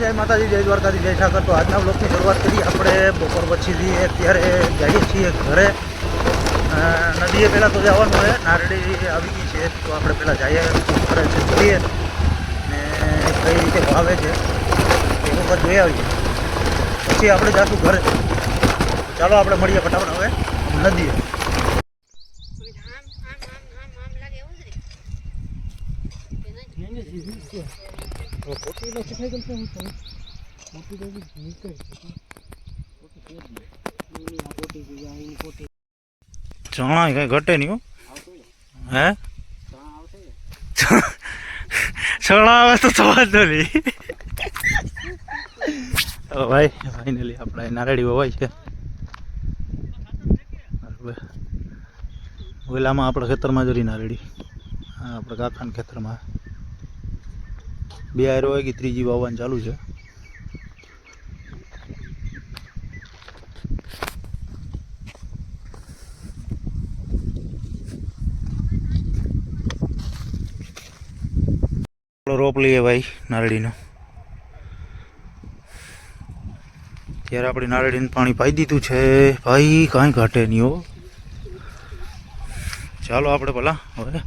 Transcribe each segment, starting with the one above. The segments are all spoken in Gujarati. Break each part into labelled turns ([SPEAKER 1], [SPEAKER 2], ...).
[SPEAKER 1] જય માતાજી જય દ્વારકાજી જય ઠાકર. તો આજના બ્લોકની શરૂઆત કરી આપણે બપોર પછીથી અત્યારે જઈએ છીએ ઘરે. નદીએ પહેલાં તો જવાનું હોય નારડી આવી ગઈ છે તો આપણે પહેલાં જઈએ ઘરે છે જોઈએ ને કઈ રીતે ભાવે છે એ વખત જોઈ આવીએ. પછી આપણે જાશું ઘરે. ચાલો આપણે મળીએ ફટાફટ હવે નદીએ.
[SPEAKER 2] આમ જ
[SPEAKER 1] ચણા કઈ ઘટે નહીં હો. ચણા આવે તો સવાજ નહીં. તો ભાઈ ફાઇનલી આપણે નારેડી વવાય છે. ઓલામાં આપણે ખેતરમાં જરી નારેડી. આપણે કાકાના ખેતરમાં. બે આયરો હોય કે ત્રીજી વાવવાનું ચાલુ છે. રોપ લઈએ ભાઈ નારળીનો ત્યારે આપણે નારળીને પાણી પાઈ દીધું છે. ભાઈ કાંઈ ઘાટે નહીં હો. ચાલો આપણે ભલા, હવે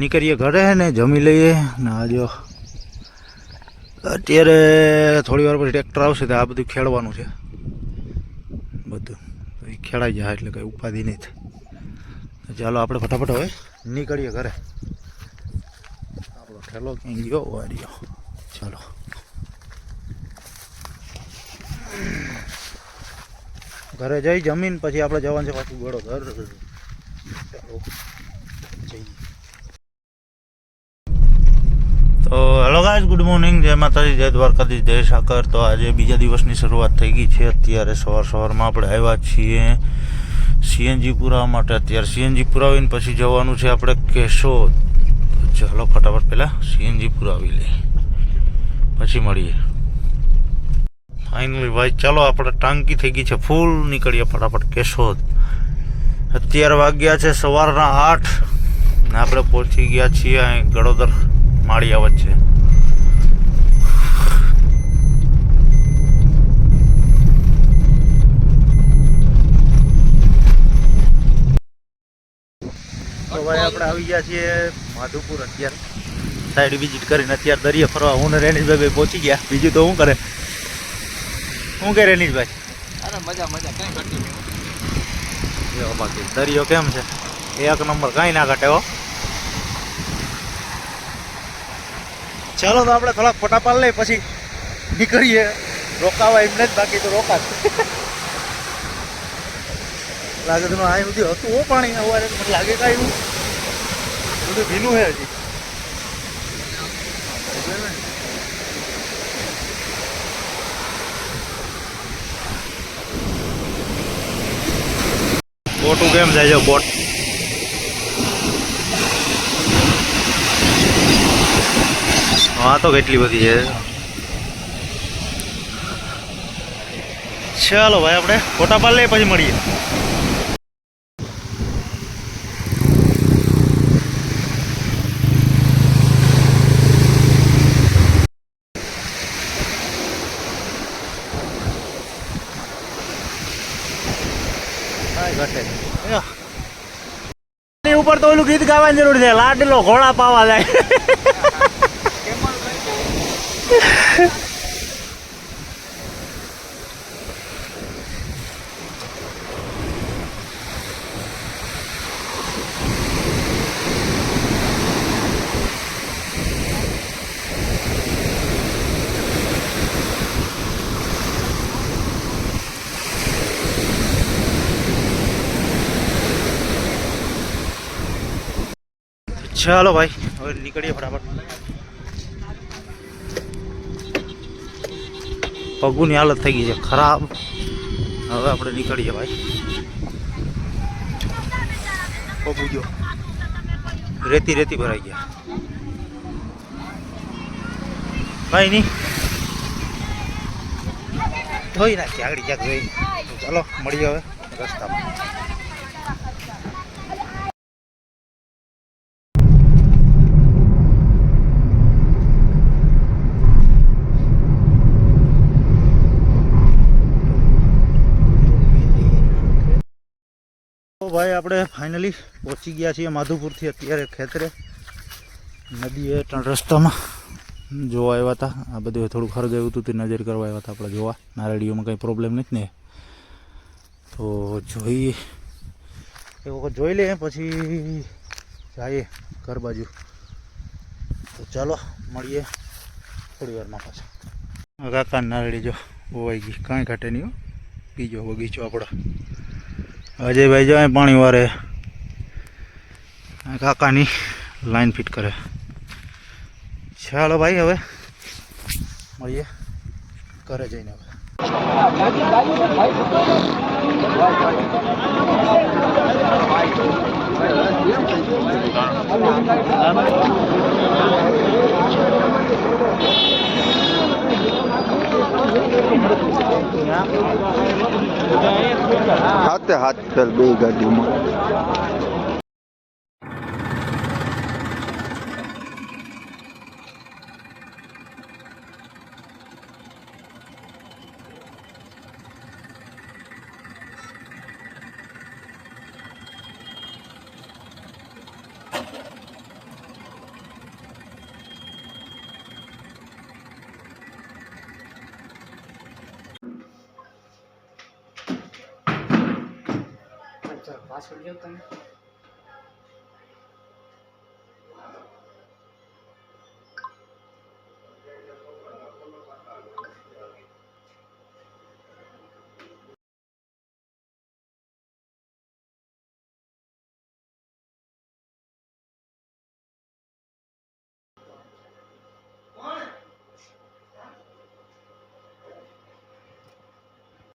[SPEAKER 1] નીકળીએ ઘરે ને જમી લઈએ ને આ જો અત્યારે થોડી વાર પછી ટ્રેક્ટર આવશે તો આ બધું ખેડવાનું છે. બધું. પછી ખેડાઈ જાય એટલે કંઈ ઉપાધિ નહીં થાય. ચાલો આપણે ફટાફટ હવે નીકળીએ ઘરે. આપણો ઠેલો ક્યાંય ગયો? વાર્યો ચાલો. ઘરે જઈ જમીન પછી આપણે જવાનું છે પાછું ગળો ઘર. જઈએ તો હેલો ગાઈઝ ગુડ મોર્નિંગ જય માતાજી, જય દ્વારકાધીશ, જય સાકર. તો આજે બીજા દિવસની શરૂઆત થઈ ગઈ છે. અત્યારે સવાર સવારમાં આપણે આવ્યા છીએ સીએનજી પુરાવા માટે. અત્યારે સીએનજી પુરાવીને પછી જવાનું છે આપણે કેશોદ ચાલો ફટાફટ પહેલાં સીએનજી પુરાવી લઈએ. પછી મળીએ. ફાઇનલી ભાઈ, ચાલો આપણે ટાંકી થઈ ગઈ છે. ફૂલ નીકળીએ ફટાફટ કેશોદ અત્યારે વાગ્યા છે સવારના આઠ. ને આપણે પહોંચી ગયા છીએ અહીં ગળોદર માળિયા વચ્ચે. તો ભાઈ આપણે આવી ગયા છીએ માધુપુર અત્યારે. સાઈડ વિઝિટ કરીને અત્યારે દરિયા ફરવા. હું ને રેનીશભાઈ પહોંચી ગયા. બીજું તો શું કરે? શું કે રેનીશભાઈ?
[SPEAKER 3] અરે મજા મજા. કઈ ઘટતું નહીં
[SPEAKER 1] બાકી. દરિયો કેમ છે? એક નંબર કઈ ના ઘટે હો. ચાલો તો આપણે થોડાક ફોટા પાડ લઈએ પછી નીકળીએ. રોકાવા એમને જ બાકી તો રોકા લાગે તમે આ સુધી હતું હો પાણી અવારે મને લાગે કાંઈ બધું ભીનું છે હજી. બોટું કેમ જાય છે બોટ? હા, તો કેટલી બધી છે. ચાલો ભાઈ, આપણે ફોટા પાડ લઈએ, પછી મળીએ. ઘટે. ઉપર તો ઓલું ગીત ગાવાની જરૂર છે. લાડલો ઘોડા પાવા જાય. ચાલો ભાઈ. હવે નીકળીએ ફટાફટ. પગુની હાલત થઈ ગઈ છે, ખરાબ. હવે આપણે નીકળીએ ભાઈ. પગુ જો. રેતી રેતી ભરાઈ ગયા. ભાઈ નહીં ધોઈ નાખીએ આગળ ક્યાંક જોઈ ચાલો, મળીએ હવે રસ્તામાં. ભાઈ, આપણે ફાઇનલી પહોંચી ગયા છીએ માધુપુરથી અત્યારે ખેતરે. નદીએ રસ્તામાં જોવા આવ્યા હતા. આ બધું થોડું ખરગાયું હતું, તે નજર કરવા આવ્યા હતા આપણે જોવા. નારળીઓમાં કંઈ પ્રોબ્લેમ નથી ને. તો જોઈએ. એ વખત જોઈ લઈએ, પછી જઈએ ઘર બાજુ. તો ચાલો, મળીએ થોડી વારમાં પાછા. કાકા નારળી જો ઓવાઈ ગઈ. કાંઈ ઘટે નહીં. બીજો બગીચો આપણો. અજયભાઈ જાય પાણી વારે. કાકાની લાઈન ફિટ કરે. ચાલો ભાઈ હવે. મળીએ. ઘરે જઈને હવે.
[SPEAKER 4] હાથે હાથ ફેલ બે ગાડીમાં
[SPEAKER 3] પાછળ જાવ azul-yukon